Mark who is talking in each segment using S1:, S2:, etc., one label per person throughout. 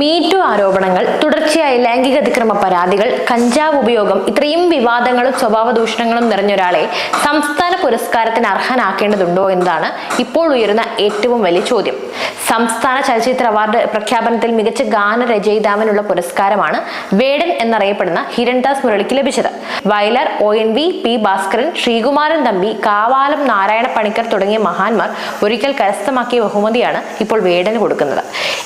S1: MeToo ആരോപണങ്ങൾ തുടർച്ചയായ ലൈംഗിക അതിക്രമ പരാതികൾ കഞ്ചാവ് ഉപയോഗം ഇത്രയും വിവാദങ്ങളും സ്വഭാവ ദൂഷണങ്ങളും നിറഞ്ഞൊരാളെ സംസ്ഥാന പുരസ്കാരത്തിന് അർഹനാക്കേണ്ടതുണ്ടോ എന്നതാണ് ഇപ്പോൾ ഉയരുന്ന ഏറ്റവും വലിയ ചോദ്യം. സംസ്ഥാന ചലച്ചിത്ര അവാർഡ് പ്രഖ്യാപനത്തിൽ മികച്ച ഗാന രചയിതാവിനുള്ള പുരസ്കാരമാണ് വേടൻ എന്നറിയപ്പെടുന്ന ഹിരൺദാസ് മുരളിക്ക് ലഭിച്ചത്. Vayalar O N V P Bhaskaran Sreekumaran Thampi Kavalam Narayana Panicker തുടങ്ങിയ മഹാന്മാർ ഒരിക്കൽ കരസ്ഥമാക്കിയ ബഹുമതിയാണ് ഇപ്പോൾ വേടന് കൊടുക്കുന്നത്.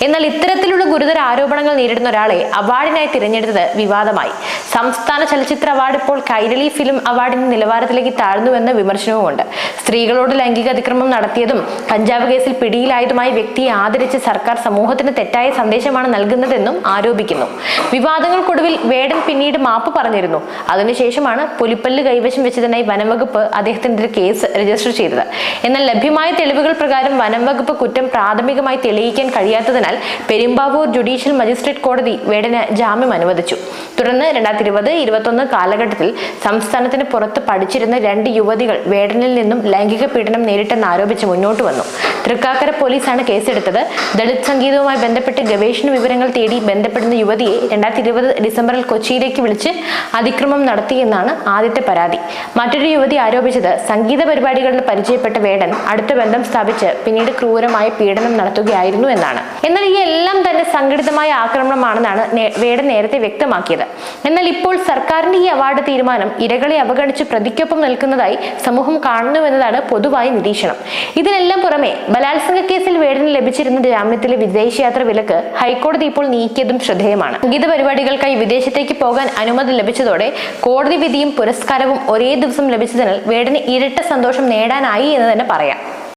S1: എന്നാൽ ഇത്തരത്തിലുള്ള ഗുരുതര ആരോപണങ്ങൾ നേരിടുന്ന ഒരാളെ അവാർഡിനായി തിരഞ്ഞെടുത്തത് വിവാദമായി. സംസ്ഥാന ചലച്ചിത്ര അവാർഡ് ഇപ്പോൾ കൈരളി ഫിലിം അവാർഡിന്റെ നിലവാരത്തിലേക്ക് താഴ്ന്നുവെന്ന വിമർശനവുമുണ്ട്. സ്ത്രീകളോട് ലൈംഗിക അതിക്രമം നടത്തിയതും കഞ്ചാവ് കേസിൽ പിടിയിലായതുമായ വ്യക്തിയെ ആദരിച്ച് സർക്കാർ സമൂഹത്തിന് തെറ്റായ സന്ദേശമാണ് നൽകുന്നതെന്നും ആരോപിക്കുന്നു. വിവാദങ്ങൾക്കൊടുവിൽ വേടൻ പിന്നീട് മാപ്പ് പറഞ്ഞിരുന്നു. അതിനുശേഷമാണ് പുലിപ്പല്ല് കൈവശം വെച്ചതിനായി വനംവകുപ്പ് അദ്ദേഹത്തിനെതിരെ കേസ് രജിസ്റ്റർ ചെയ്തത്. എന്നാൽ ലഭ്യമായ തെളിവുകൾ പ്രകാരം വനംവകുപ്പ് കുറ്റം പ്രാഥമികമായി തെളിയിക്കാൻ കഴിയാത്തതിനാൽ പെരുമ്പാവൂർ ജുഡീഷ്യൽ മജിസ്ട്രേറ്റ് കോടതി വേടന് ജാമ്യം അനുവദിച്ചു. തുടർന്ന് രണ്ടായിരത്തി ഇരുപത് ഇരുപത്തൊന്ന് കാലഘട്ടത്തിൽ സംസ്ഥാനത്തിന് പുറത്ത് പഠിച്ചിരുന്ന രണ്ട് യുവതികൾ വേടനിൽ നിന്നും ലൈംഗിക പീഡനം നേരിട്ടെന്ന് ആരോപിച്ച് മുന്നോട്ട് വന്നു. തൃക്കാക്കര പോലീസാണ് കേസെടുത്തത്. ദളിത് സംഗീതവുമായി ബന്ധപ്പെട്ട് ഗവേഷണ വിവരങ്ങൾ തേടി ബന്ധപ്പെടുന്ന യുവതിയെ രണ്ടായിരത്തി ഇരുപത് ഡിസംബറിൽ കൊച്ചിയിലേക്ക് വിളിച്ച് അതിക്രമം നടത്തിയെന്നാണ് ആദ്യത്തെ പരാതി. മറ്റൊരു യുവതി ആരോപിച്ചത് സംഗീത പരിപാടികളിൽ പരിചയപ്പെട്ട വേടൻ അടുത്ത ബന്ധം സ്ഥാപിച്ച് പിന്നീട് ക്രൂരമായ പീഡനം നടത്തുകയായിരുന്നു എന്നാണ്. എന്നാൽ ഈ എല്ലാം തന്നെ സംഘടിതമായ ആക്രമണമാണെന്നാണ് വേടൻ നേരത്തെ വ്യക്തമാക്കിയത്. എന്നാൽ ഇപ്പോൾ സർക്കാരിന്റെ ഈ അവാർഡ് തീരുമാനം ഇരകളെ അവഗണിച്ച് പ്രതിക്കൊപ്പം നിൽക്കുന്നതായി സമൂഹം കാണുന്നുവെന്നതാണ് പൊതുവായ നിരീക്ഷണം. ഇതിനെല്ലാം പുറമെ ബലാത്സംഗ കേസിൽ വേടന് ലഭിച്ചിരുന്ന ജാമ്യത്തിലെ വിദേശയാത്ര വിലക്ക് ഹൈക്കോടതി ഇപ്പോൾ നീക്കിയതും ശ്രദ്ധേയമാണ്. സംഗീത പരിപാടികൾക്കായി വിദേശത്തേക്ക് പോകാൻ അനുമതി ലഭിച്ചതോടെ കോടതി വിധിയും പുരസ്കാരവും ഒരേ ദിവസം ലഭിച്ചതിനാൽ വേടന് ഇരട്ട സന്തോഷം നേടാനായി എന്ന് തന്നെ പറയാം.